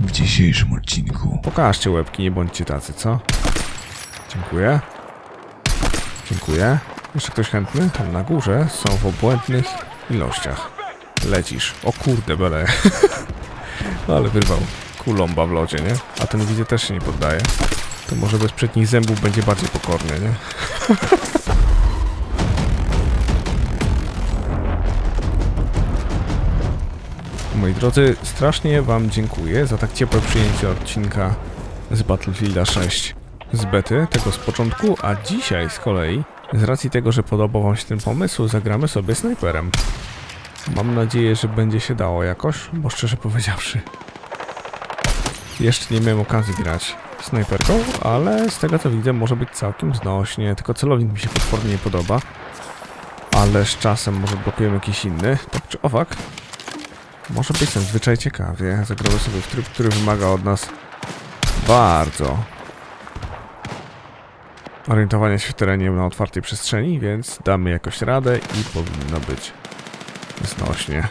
w dzisiejszym odcinku. Pokażcie łebki, nie bądźcie tacy, co? Dziękuję. Dziękuję. Jeszcze ktoś chętny? Tam na górze są w obłędnych ilościach. Lecisz. O kurde, bele. no ale wyrwał. Kulomba w lodzie, nie? A ten widzę też się nie poddaje. To może bez przednich zębów będzie bardziej pokorny, nie? Moi drodzy, strasznie Wam dziękuję za tak ciepłe przyjęcie odcinka z Battlefielda 6 z bety, tego z początku, a dzisiaj z kolei, z racji tego, że podobał Wam się ten pomysł, zagramy sobie snajperem. Mam nadzieję, że będzie się dało jakoś, bo szczerze powiedziawszy, jeszcze nie miałem okazji grać snajperką, ale z tego co widzę może być całkiem znośnie, tylko celownik mi się potwornie nie podoba, ale z czasem może blokujemy jakiś inny, tak czy owak, może być nadzwyczaj ciekawie. Zagramy sobie w tryb, który wymaga od nas bardzo orientowania się w terenie na otwartej przestrzeni, więc damy jakoś radę i powinno być znośnie.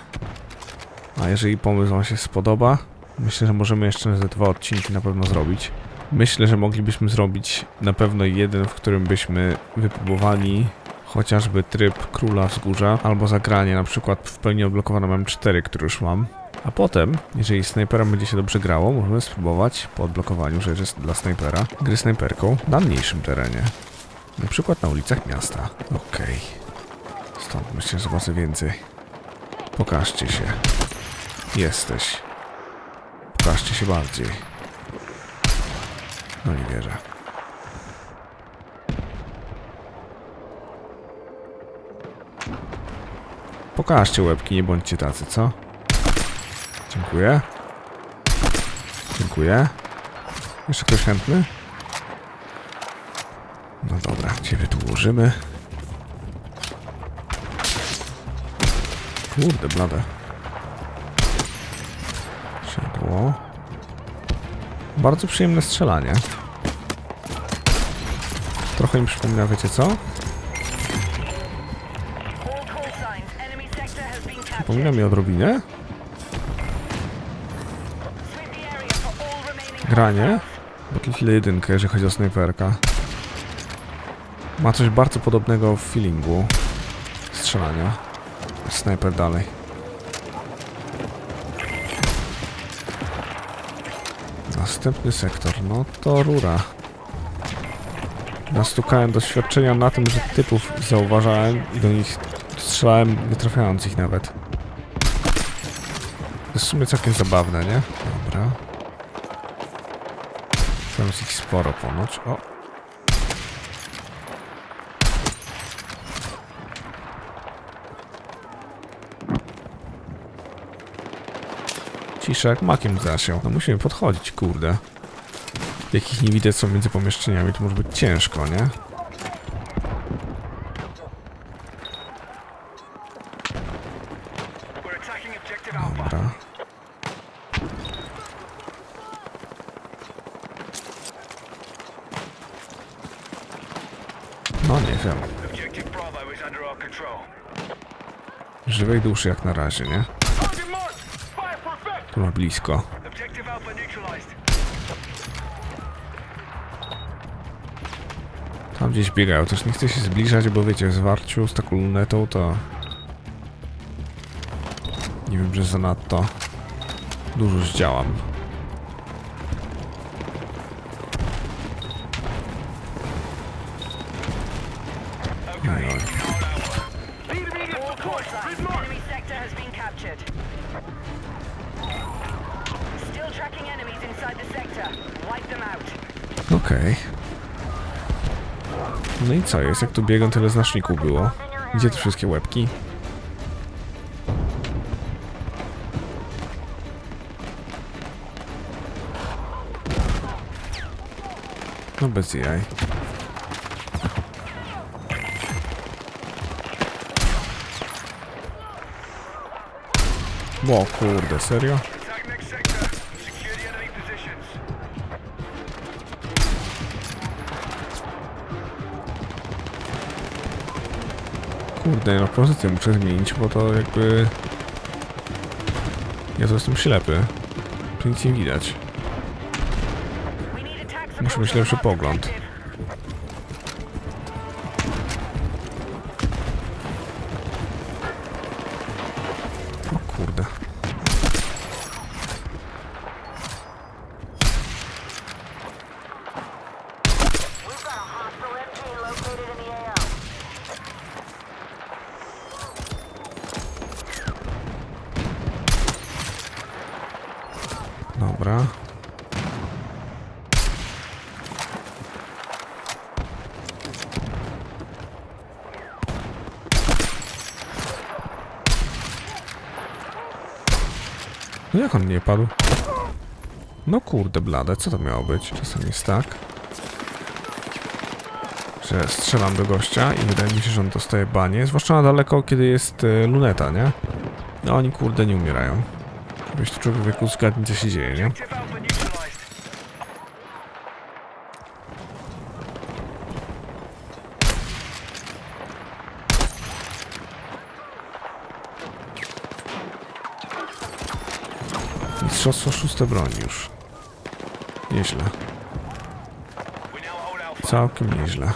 A jeżeli pomysł Wam się spodoba, myślę, że możemy jeszcze ze dwa odcinki na pewno zrobić. Myślę, że moglibyśmy zrobić na pewno jeden, w którym byśmy wypróbowali chociażby tryb Króla Wzgórza, albo zagranie na przykład w pełni odblokowanym M4, który już mam. A potem, jeżeli snajperem będzie się dobrze grało, możemy spróbować po odblokowaniu rzeczy dla snajpera gry snajperką na mniejszym terenie. Na przykład na ulicach miasta. Okej. Stąd myślę, że zobaczę więcej. Pokażcie się. Jesteś. Pokażcie się bardziej. No nie wierzę. Pokażcie łebki, nie bądźcie tacy, co? Dziękuję. Dziękuję. Jeszcze ktoś chętny? No dobra, ciebie tu ułożymy. Kurde, blade. Siadło. Bardzo przyjemne strzelanie. Trochę mi przypomina, wiecie co? Przypomina mi odrobinie. Sweep the area for all remaining granie. Battlefield 1, jeżeli chodzi o snajperka. Ma coś bardzo podobnego w feelingu strzelania. Snajper dalej. Następny sektor, no to rura. Nastukałem doświadczenia na tym, że typów zauważałem i do nich strzelałem, nie trafiając ich nawet. Jest w sumie całkiem zabawne, nie? Dobra. Tam jest ich sporo ponoć. O. Cisza jak makiem zasiał. No musimy podchodzić, kurde. Jakich nie widać są między pomieszczeniami, to może być ciężko, nie? Dobra. No nie wiem. Żywej duszy jak na razie, nie? Tu ma blisko. Tam gdzieś biegają, też nie chcę się zbliżać, bo wiecie, zwarciu z taką lunetą to... Nie wiem, że zanadto dużo zdziałam. Okej. No i co jest? Jak tu biegam, tyle znaczników było. Gdzie te wszystkie łebki? No bez jaj. O kurde, serio? Kurde, no pozycję muszę zmienić, bo to jakby... Ja to jestem ślepy. Tu nic nie widać. Muszę mieć lepszy pogląd. O kurde. No jak on nie padł? No kurde blade, co to miało być? Czasem jest tak, że strzelam do gościa i wydaje mi się, że on dostaje banie, zwłaszcza na daleko, kiedy jest e, luneta, nie? No oni kurde nie umierają. Weź tu człowieku zgadnij co się dzieje, nie? Mistrzostwo szóste broni już. Nieźle. Całkiem nieźle.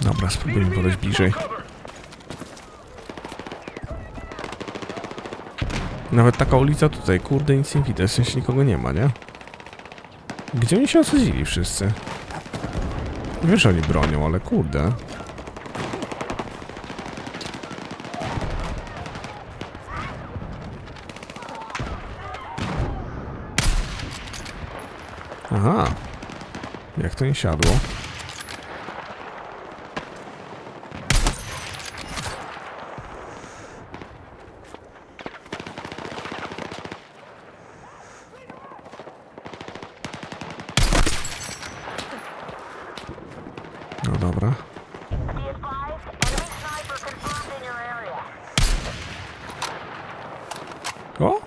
Dobra, spróbujmy podejść bliżej. Nawet taka ulica tutaj, kurde, nic nie widać, w sensie nikogo nie ma, nie? Gdzie oni się osadzili wszyscy? Wiesz, oni bronią, ale kurde. Aha. Jak to nie siadło? Your area. O!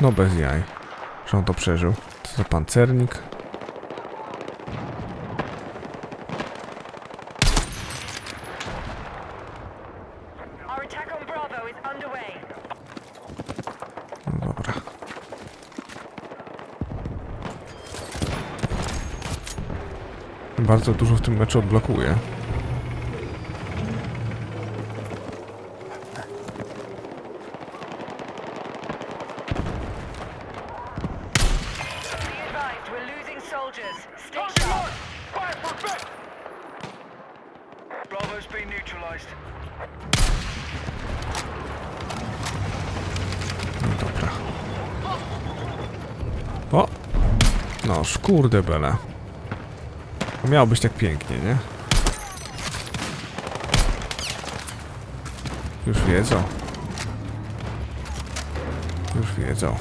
No bez jaj. Że on to przeżył. Co to pancernik? Bardzo dużo w tym meczu odblokuje. No dobra. O! No, szkurde bele. Miało być tak pięknie, nie? Już wiedzą. Już wiedzą.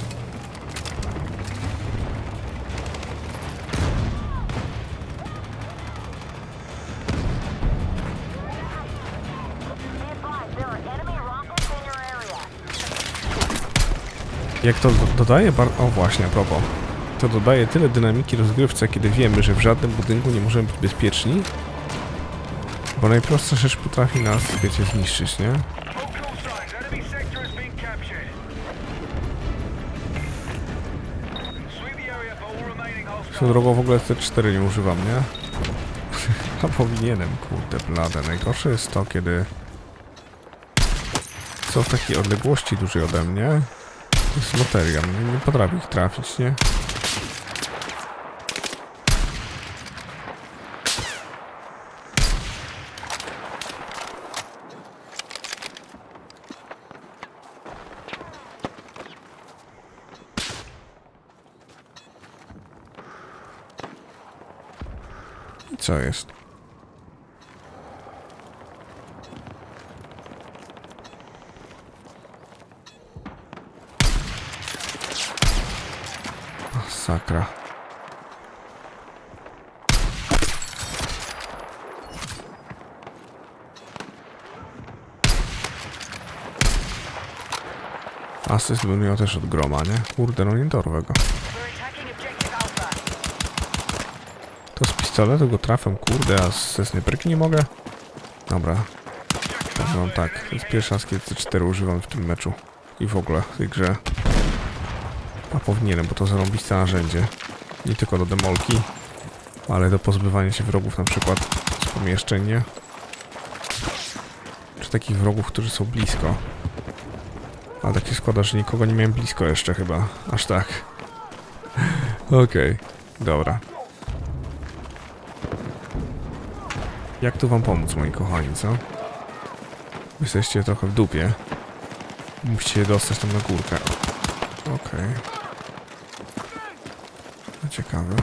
Jak to do- dodaje. O właśnie, a propos. To dodaje tyle dynamiki rozgrywce, kiedy wiemy, że w żadnym budynku nie możemy być bezpieczni. Bo najprostsza rzecz potrafi nas, wiecie, zniszczyć, nie? Swoją drogą w ogóle te 4 nie używam, nie? A powinienem, kurde blade. Najgorsze jest to, kiedy są w takiej odległości dużej ode mnie. To jest loteria, nie, nie potrafię ich trafić, nie? Co jest? Sakra. Asyst bym miał też od groma, nie? Kurde, no nie dorwę go. Pistoletu go trafiam, kurde, a ze snajperki nie mogę? Dobra. Powiem tak, to jest pierwszy raz, kiedy C4 używam w tym meczu. I w ogóle w tej grze. A powinienem, bo to zarąbiste narzędzie. Nie tylko do demolki, ale do pozbywania się wrogów na przykład z pomieszczeń, nie? Czy takich wrogów, którzy są blisko. Ale tak się składa, że nikogo nie miałem blisko jeszcze chyba. Aż tak. Okej, dobra. Jak tu wam pomóc, moi kochani, co? Jesteście trochę w dupie. Musicie dostać tam na górkę. Okej. No ciekawe.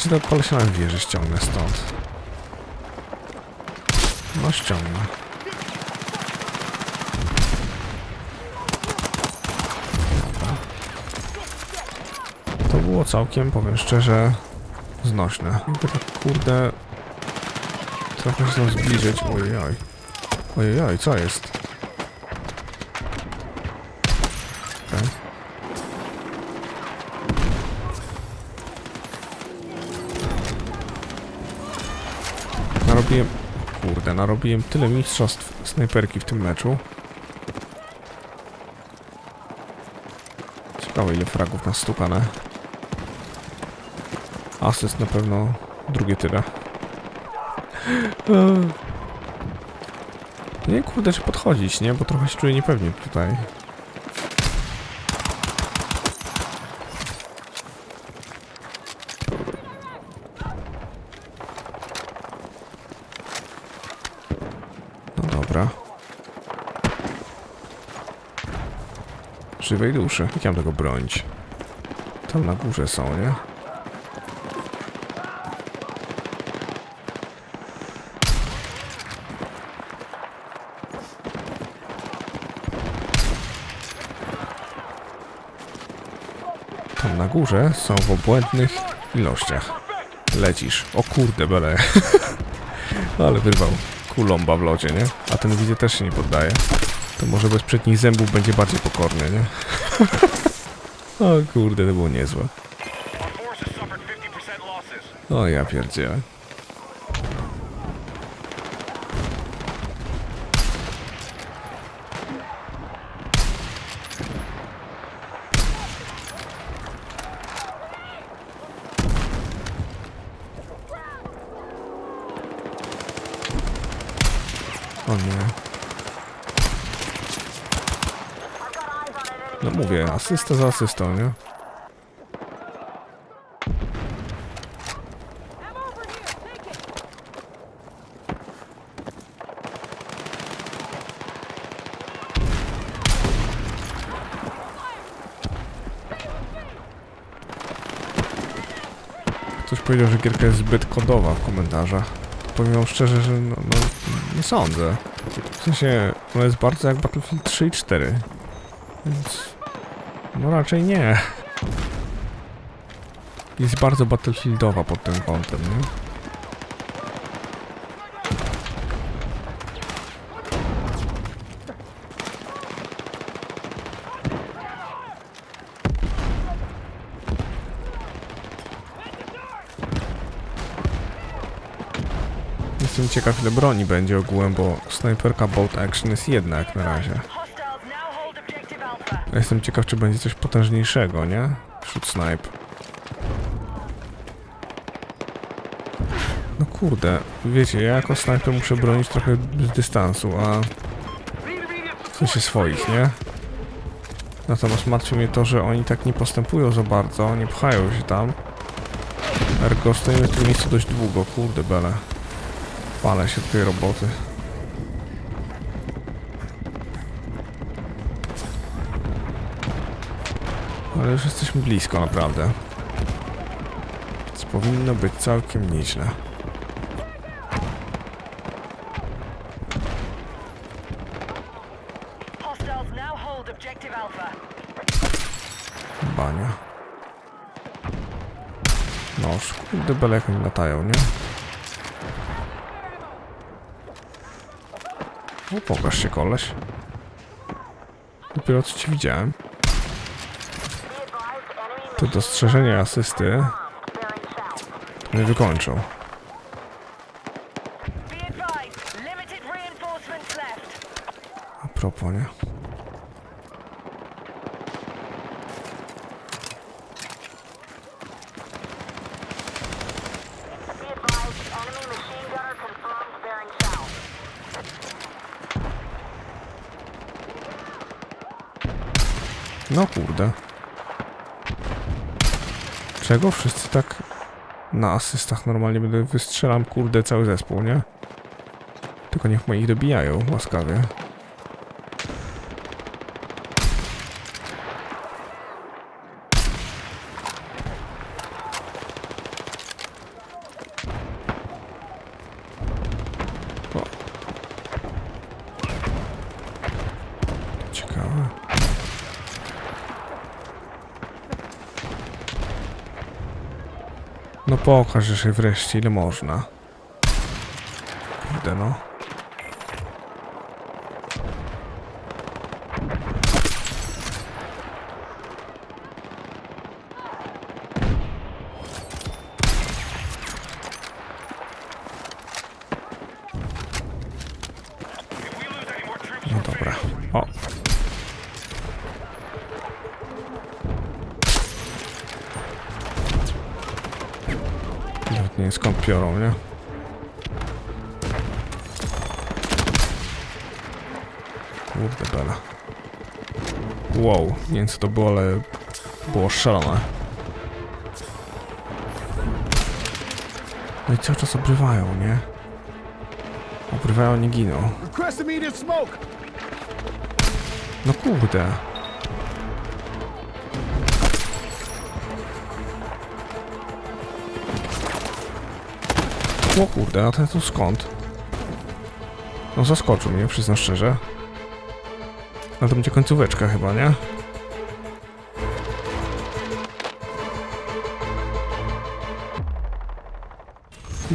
Czy to kolesia na wieży ściągnę stąd. No ściągnę. Było całkiem, powiem szczerze, znośne. Tak, kurde, trochę się zbliżyć. Ojej, ojej, co jest? Okej. Narobiłem, kurde, narobiłem tyle mistrzostw snajperki w tym meczu. Ciekawe ile fragów nas stukane. Asyst na pewno drugie tyle. Nie kurde, czy podchodzić, nie? Bo trochę się czuję niepewnie tutaj. No dobra. Żywej duszy. Jak tego bronić? Tam na górze są, nie? Górze są w obłędnych ilościach. Lecisz. O kurde, bele. Ale wyrwał kulomba w locie, nie? A ten widzę też się nie poddaje. To może bez przednich zębów będzie bardziej pokorny, nie? o kurde, to było niezłe. Our forces suffered 50% losses. O ja pierdzielę. O nie. No mówię, asysta za asystą, nie? Ktoś powiedział, że gierka jest zbyt kodowa w komentarzach. Powiem szczerze, że no, no, nie sądzę. W sensie, ona jest bardzo jak Battlefield 3 i 4. Więc... No raczej nie. Jest bardzo Battlefieldowa pod tym kątem, nie? Jestem ciekaw ile broni będzie ogółem, bo snajperka bolt action jest jedna jak na razie. Jestem ciekaw czy będzie coś potężniejszego, nie? Wśród snipe. No kurde, wiecie, ja jako snajper muszę bronić trochę z dystansu, a... W sensie swoich, nie? Natomiast martwi mnie to, że oni tak nie postępują za bardzo, nie pchają się tam. Ergo stoimy w tym miejscu dość długo, kurde bele. Palę się tej roboty. Ale już jesteśmy blisko naprawdę. Więc powinno być całkiem nieźle. Bania. No, kurde bele jak oni latają, nie? Pokaż się koleś. Dopiero co ci widziałem. Te dostrzeżenie asysty mnie wykończą. A propos, nie? No kurde. Czego wszyscy tak na asystach normalnie będę wystrzelam, kurde, cały zespół, nie? Tylko niech moi dobijają łaskawie. O. Ciekawe. No pokaż się wreszcie ile można. Kurde no. No dobra. O. nie skąd piorą, nie? Kurde bela. Wow, nie wiem co to było, ale było szalone. No i cały czas obrywają, nie? Obrywają, nie giną. No kurde. O kurde, a ten tu skąd? No zaskoczył mnie, przyznam szczerze. Ale to będzie końcóweczka chyba, nie?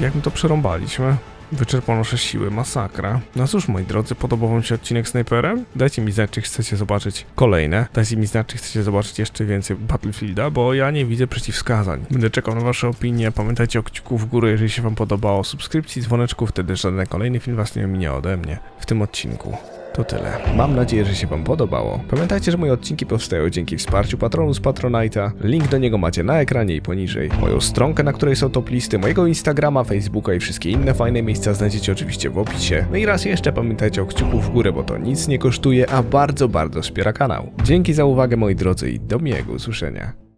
Jak my to przerąbaliśmy? Wyczerpano 6 siły, masakra. No cóż, moi drodzy, podobał wam się odcinek Sniperem? Dajcie mi znać, czy chcecie zobaczyć kolejne. Dajcie mi znać, czy chcecie zobaczyć jeszcze więcej Battlefielda, bo ja nie widzę przeciwwskazań. Będę czekał na wasze opinie. Pamiętajcie o kciuku w górę, jeżeli się wam podobało, subskrypcji, dzwoneczku, wtedy żaden kolejny film was nie ominie ode mnie w tym odcinku. To tyle. Mam nadzieję, że się Wam podobało. Pamiętajcie, że moje odcinki powstają dzięki wsparciu patronu z Patronite'a. Link do niego macie na ekranie i poniżej. Moją stronkę, na której są top listy, mojego Instagrama, Facebooka i wszystkie inne fajne miejsca znajdziecie oczywiście w opisie. No i raz jeszcze pamiętajcie o kciuku w górę, bo to nic nie kosztuje, a bardzo, bardzo wspiera kanał. Dzięki za uwagę moi drodzy i do miłego usłyszenia.